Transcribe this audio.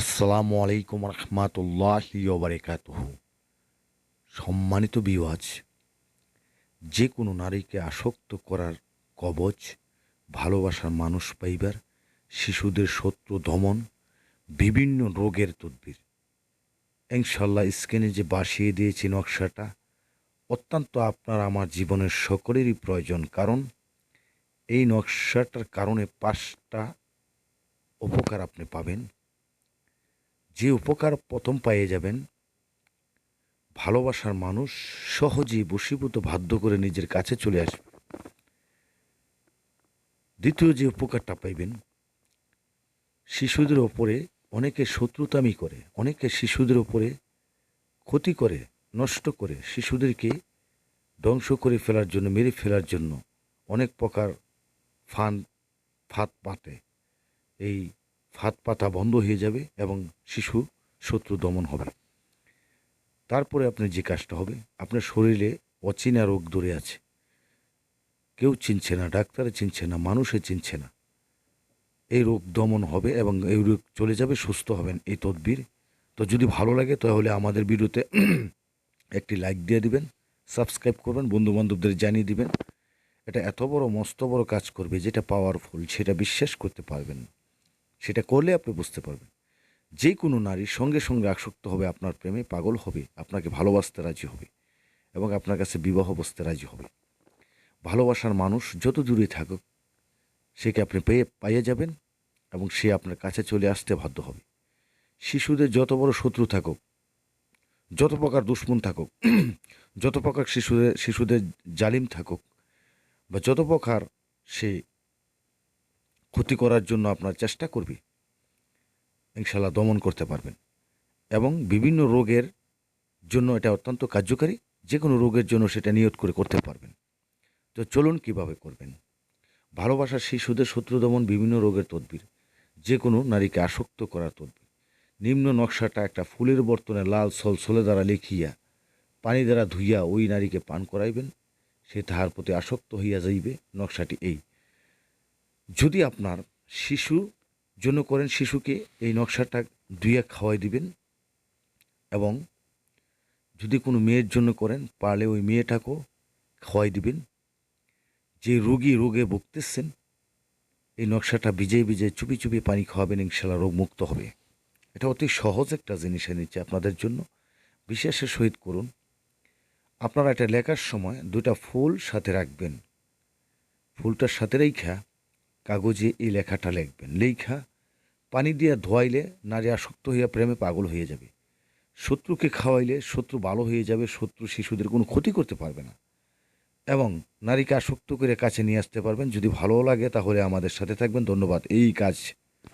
আসসালামু আলাইকুম রহমাতুল্লাহি ওবরাকাতুহ সম্মানিত বিওয়াজ যে কোনো নারীকে আসক্ত করার কবচ ভালোবাসার মানুষ পাইবার, শিশুদের শত্রু দমন, বিভিন্ন রোগের তদ্বির। ইনশাল্লাহ স্ক্রিনে যে বাসিয়ে দিয়েছি নকশাটা, অত্যন্ত আপনার আমার জীবনের সকলেরই প্রয়োজন। কারণ এই নকশাটার কারণে পাঁচটা উপকার আপনি পাবেন। যে উপকার প্রথম পাইয়ে যাবেন, ভালোবাসার মানুষ সহজেই বশীভূত বাধ্য করে নিজের কাছে চলে আসবে। দ্বিতীয় যে উপকারটা পাইবেন, শিশুদের ওপরে অনেকে শত্রুতামি করে, অনেকে শিশুদের ওপরে ক্ষতি করে, নষ্ট করে, শিশুদেরকে ধ্বংস করে ফেলার জন্য, মেরে ফেলার জন্য অনেক প্রকার ফান, ফাঁদ পাতে এই ফাঁদ পাতা বন্ধ হয়ে যাবে এবং শিশু শত্রু দমন হবে। তারপরে আপনি যে কাজটা হবে, আপনার শরীরে অচেনা রোগ ধরে আছে। কেউ চিনছে না, ডাক্তারে চিনছে না, মানুষে চিনছে না। এই রোগ দমন হবে এবং এই রোগ চলে যাবে, সুস্থ হবেন, এই তদবির। তো যদি ভালো লাগে তাহলে আমাদের ভিডিওতে একটি লাইক দিয়ে দিবেন সাবস্ক্রাইব করবেন বন্ধু বান্ধবদের জানিয়ে দিবেন। এটা এত বড়, মস্ত বড় কাজ করবে, যেটা পাওয়ারফুল সেটা বিশ্বাস করতে পারবেন না। সেটা করলে আপনি বুঝতে পারবেন। যে কোনো নারী সঙ্গে সঙ্গে আসক্ত হবে, আপনার প্রেমে পাগল হবে, আপনাকে ভালোবাসতে রাজি হবে এবং আপনার কাছে বিবাহ বসতে রাজি হবে। ভালোবাসার মানুষ যত দূরে থাকুক সেকে আপনি পেয়ে, পাইয়ে যাবেন এবং সে আপনার কাছে চলে আসতে বাধ্য হবে। শিশুদের যত বড় শত্রু থাকুক, যত প্রকার দুশ্মন থাকুক, যত প্রকার শিশুদের শিশুদের জালিম থাকুক বা যত প্রকার সে ক্ষতি করার জন্য আপনার চেষ্টা করবে। ইনশাল্লাহ দমন করতে পারবেন। এবং বিভিন্ন রোগের জন্য এটা অত্যন্ত কার্যকারী। যে কোনো রোগের জন্য সেটা নিয়ত করে করতে পারবেন। তো চলুন কীভাবে করবেন? ভালোবাসার শিশুদের শত্রু দমন, বিভিন্ন রোগের তদবির। যে কোনো নারীকে আসক্ত করার তদবির। নিম্ন নকশাটা একটা ফুলের বর্তনে লাল সল সলে দ্বারা লিখিয়া, পানি দ্বারা ধুইয়া ওই নারীকে পান করাইবেন। সে তাহার প্রতি আসক্ত হইয়া যাইবে। নকশাটি এই। যদি আপনার শিশু জন্য করেন শিশুকে এই নকশাটা ধুইয়া খাওয়াই দিবেন, এবং যদি কোনো মেয়ের জন্য করেন, পারলে ওই মেয়েটাকেও খাওয়াই দিবেন। যে রোগী রোগে ভুগতেছেন, এই নকশাটা ভিজে ভিজে চুপি চুপি পানি খাওয়াবেন, ইনশাল্লাহ রোগ মুক্ত হবে। এটা অতি সহজ একটা জিনিস এনেছে আপনাদের জন্য। বিশেষের সহিত করুন। আপনারা এটা লেখার সময় দুটা ফুল সাথে রাখবেন। ফুলটার সাথে রেখা কাগজে এই লেখাটা লিখবেন। লেখা পানি দিয়া ধোয়াইলে নারী আসক্ত হইয়া প্রেমে পাগল হয়ে যাবে। শত্রুকে খাওয়াইলে শত্রু ভালো হয়ে যাবে, শত্রু শিশুদের কোনো ক্ষতি করতে পারবে না। এবং নারীকে আসক্ত করে কাছে নিয়ে আসতে পারবেন। যদি ভালো লাগে তাহলে আমাদের সাথে থাকবেন। ধন্যবাদ। এই কাজ